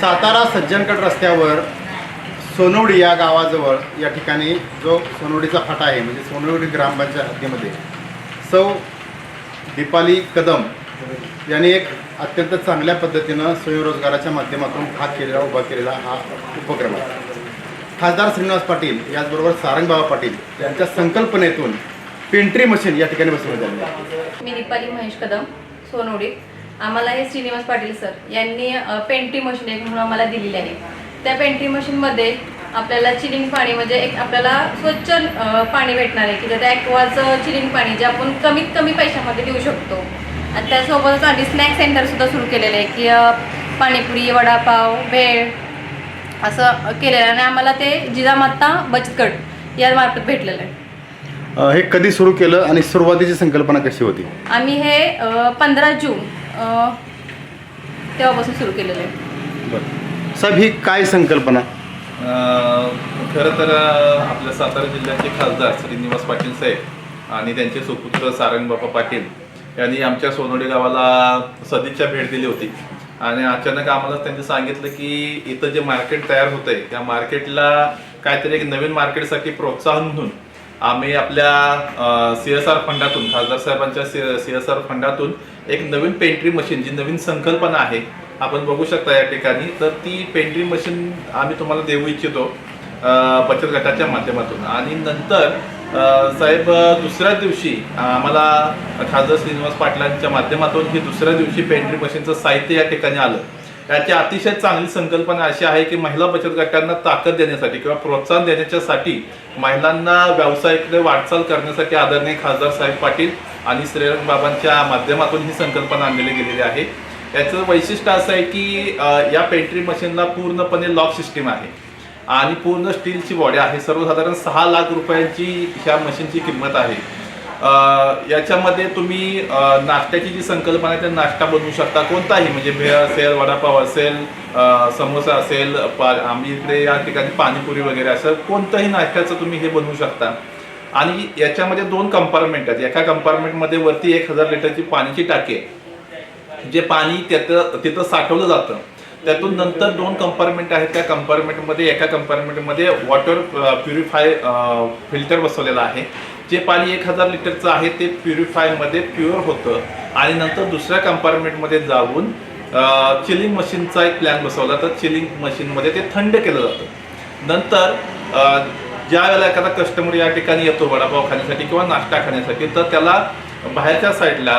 सातारा सज्जनगड रस्त्यावर सोनवडी या गावाजवळ या ठिकाणी जो सोनवडीचा फाटा आहे म्हणजे सोनवडी ग्रामपंचायत हद्दीमध्ये सौ दीपाली कदम यांनी एक अत्यंत चांगल्या पद्धतीनं स्वयंरोजगाराच्या माध्यमातून हा केलेला उभा केलेला हा उपक्रम आहे. खासदार श्रीनिवास पाटील याचबरोबर सारंगबाबा पाटील यांच्या संकल्पनेतून पेंट्री मशीन या ठिकाणी बसवण्यात आली मी दीपाली महेश कदम सोनवडीत आम्हाला हे श्रीनिवास पाटील सर यांनी अ, पेंट्री मशीन एक म्हणून आम्हाला दिलेली आहे. त्या पेंट्री मशीनमध्ये आपल्याला चिलिंग पाणी म्हणजे एक आपल्याला स्वच्छ पाणी भेटणार आहे की त्यात ॲक्वाचं चिलिंग पाणी जे आपण कमीत कमी पैशामध्ये देऊ शकतो. आणि त्यासोबतच आम्ही स्नॅक सेंटरसुद्धा सुरू केलेलं आहे की पाणीपुरी वडापाव भेळ असं केलेलं आहे. आणि आम्हाला ते जिजामाता बचत गट यामार्फत भेटलेलं आहे. हे कधी सुरू केलं आणि सुरुवातीची संकल्पना कशी होती? आम्ही हे पंधरा जून तेव्हापासून सुरू केलेलं आहे. बरं. साहेब ही काय संकल्पना? अं, खरं तर अं, आपल्या सातारा जिल्ह्याचे खासदार श्रीनिवास पाटील साहेब आणि त्यांचे सुपुत्र सारंगबापा पाटील यांनी आमच्या सोनोडी गावाला सदिच्छा भेट दिली होती. आणि अचानक आम्हाला त्यांनी सांगितलं की इथं जे मार्केट तयार होत आहे त्या मार्केटला काहीतरी एक नवीन मार्केटसाठी प्रोत्साहन म्हणून आम्ही आपल्या सी एस आर फंडातून खासदार साहेबांच्या सी सी एस आर फंडातून एक नवीन पेंट्री मशीन जी नवीन संकल्पना आहे आपण बघू शकता या ठिकाणी. तर ती पेंट्री मशीन आम्ही तुम्हाला देऊ इच्छितो बचत गटाच्या माध्यमातून. आणि नंतर साहेब दुसऱ्या दिवशी आम्हाला खासदार श्रीनिवास पाटलांच्या माध्यमातून ही दुसऱ्या दिवशी पेंट्री मशीनचं साहित्य या ठिकाणी आलं. याची अतिशय चांगली संकल्पना अशी आहे की महिला बचत गटांना ताकद देण्यासाठी किंवा प्रोत्साहन देण्याच्यासाठी महिलांना व्यावसायिकडे वाटचाल करण्यासाठी आदरणीय खासदार साहेब पाटील आणि श्रीरंग बाबांच्या माध्यमातून ही संकल्पना आणली गेलेली आहे. याचं वैशिष्ट्य असं आहे की या पेंट्री मशीनला पूर्णपणे लॉक सिस्टीम आहे आणि पूर्ण स्टीलची बॉडी आहे. सर्वसाधारण सहा लाख रुपयांची ह्या मशीनची किंमत आहे. याच्यामध्ये तुम्ही नाश्त्याची जी संकल्पना आहे त्या नाश्ता बनवू शकता कोणताही. म्हणजे भेळ असेल वडापाव असेल समोसा असेल पा आम्ही इकडे या ठिकाणी पाणीपुरी वगैरे असं कोणतंही नाश्त्याचं तुम्ही हे बनवू शकता. आणि याच्यामध्ये दोन कंपार्टमेंट आहेत. एका कंपार्टमेंटमध्ये वरती एक हजार लिटरची पाण्याची टाकी आहे. जे पाणी त्याचं तिथं साठवलं जातं. त्यातून नंतर दोन कंपार्टमेंट आहेत. त्या कंपार्टमेंटमध्ये एका कंपार्टमेंटमध्ये वॉटर प्युरिफाय फिल्टर बसवलेला आहे. जे पाणी एक हजार लिटरचं आहे ते प्युरिफायमध्ये प्युअर होतं. आणि नंतर दुसऱ्या कंपार्टमेंटमध्ये जाऊन चिलिंग मशीनचा एक प्लॅन बसवला. तर चिलिंग मशीनमध्ये ते थंड केलं जातं. नंतर ज्या वेळेला एखादा कस्टमर या ठिकाणी येतो वडापाव खाण्यासाठी किंवा नाश्ता खाण्यासाठी तर त्याला बाहेरच्या साईडला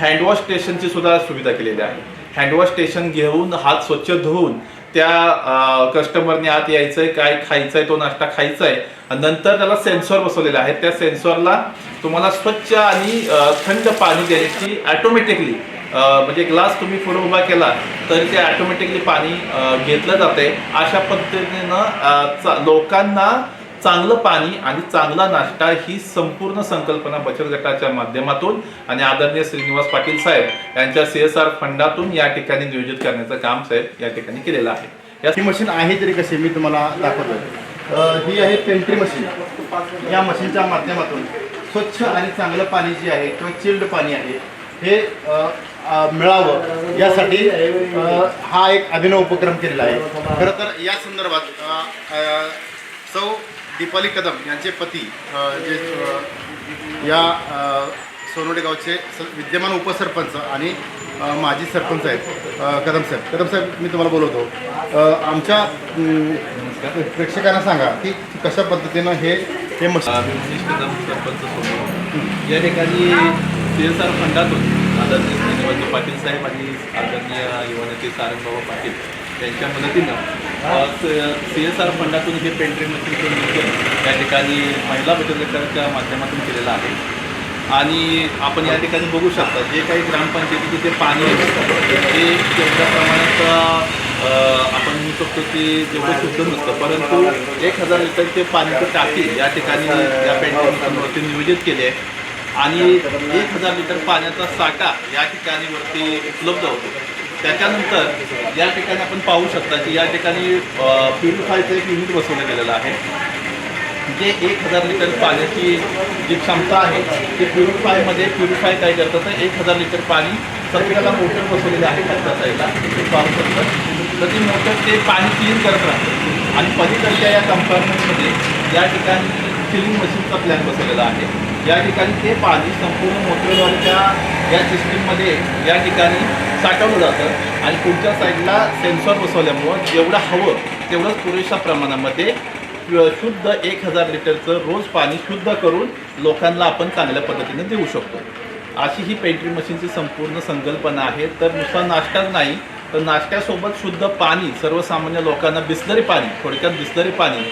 हँडवॉश स्टेशनची सुद्धा सुविधा केलेली आहे. हँडवॉश स्टेशन घेऊन हात स्वच्छ धुवून त्या कस्टमरने आत यायचंय काय खायचंय तो नाश्ता खायचा आहे नंतर त्याला सेन्सॉर बसवलेला आहे. त्या सेन्सॉरला तुम्हाला स्वच्छ आणि थंड पाणी द्यायची ॲटोमॅटिकली म्हणजे ग्लास तुम्ही पुढे उभा केला तर ते ॲटोमॅटिकली पाणी घेतलं जाते अशा पद्धतीनं चा- लोकांना चांगलं पाणी आणि चांगला नाश्ता ही संपूर्ण संकल्पना बचत गटाच्या माध्यमातून आणि आदरणीय श्रीनिवास पाटील साहेब यांच्या सी एस आर फंडातून या ठिकाणी नियोजित करण्याचं काम साहेब या ठिकाणी केलेलं आहे. ही मशीन आहे तरी कशी? मी तुम्हाला दाखवतो ही आहे पेंट्री मशीन. या मशीनच्या माध्यमातून स्वच्छ आणि चांगलं पाणी जे आहे किंवा चिल्ड पाणी आहे हे मिळावं यासाठी हा एक अभिनव उपक्रम केलेला आहे. खरं तर या संदर्भात सौ दीपाली कदम यांचे पती जे या अ, सोनवडे गावचे स- विद्यमान उपसरपंच आणि माजी सरपंच आहेत कदम साहेब. कदम साहेब मी तुम्हाला बोलवतो. आमच्या प्रेक्षकांना सांगा की कशा पद्धतीनं हे हे विशेष कदम सरपंच समोर या ठिकाणी सी एस आर फंडातून आदरणीय श्रीनिवास पाटील साहेब आणि आदरणीय युवनेते सारंगबाबा पाटील त्यांच्या मदतीनं. सी एस आर फंडातून हे पेंट्री मशीन या ठिकाणी महिला बचत गटाच्या माध्यमातून केलेलं आहे. आणि आपण या ठिकाणी बघू शकता जे काही ग्रामपंचायतीचे ते पाणी ते तेवढ्या प्रमाणात आपण म्हणू शकतो की जेवढं शुद्ध नसतं. परंतु एक हजार लिटरचे पाण्याची टाकी या ठिकाणी या पेंटिंग वरती नियोजित केली आहे. आणि एक हजार लिटर पाण्याचा साठा या ठिकाणी वरती उपलब्ध होतो. त्याच्यानंतर या ठिकाणी आपण पाहू शकता की या ठिकाणी प्युरिफायचं एक युनिट बसवलं गेलेलं आहे. जे एक हजार लिटर पाण्याची जी क्षमता आहे ती प्युरिफायमध्ये प्युरिफाय काय करतं तर एक हजार लिटर पाणी सगळ्याला मोटर बसवलेलं आहे खालच्या साईडला तुम्ही पाहू शकतात तर ती मोटर ते पाणी क्लीन करत राहतं. आणि पलीकडच्या या कंपार्टमेंटमध्ये या ठिकाणी फिलिंग मशीनचा प्लॅन बसवलेला आहे. या ठिकाणी ते पाणी संपूर्ण मोटरद्वारेच्या या सिस्टीममध्ये या ठिकाणी साठवलं जातं. आणि पुढच्या साईडला सेन्सॉर बसवल्यामुळं जेवढं हवं तेवढंच पुरेशा प्रमाणामध्ये शुद्ध एक हजार लिटरचं रोज पाणी शुद्ध करून लोकांना आपण चांगल्या पद्धतीने देऊ शकतो. अशी ही पेंट्री मशीनची संपूर्ण संकल्पना आहे. तर नुसता नाश्ताच नाही तर नाश्त्यासोबत शुद्ध पाणी सर्वसामान्य लोकांना बिसलरी पाणी थोडक्यात बिसलरी पाणी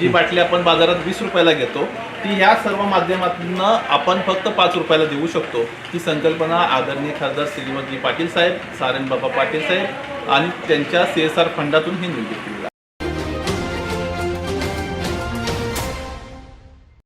जी बाटली आपण बाजारात वीस रुपयाला घेतो ती ह्या सर्व माध्यमातून आपण फक्त पाच रुपयाला देऊ शकतो. ही संकल्पना आदरणीय खासदार श्रीमती पाटील साहेब सारंगबाबा पाटील साहेब आणि त्यांच्या सी एस आर फंडातून ही निर्मिती केली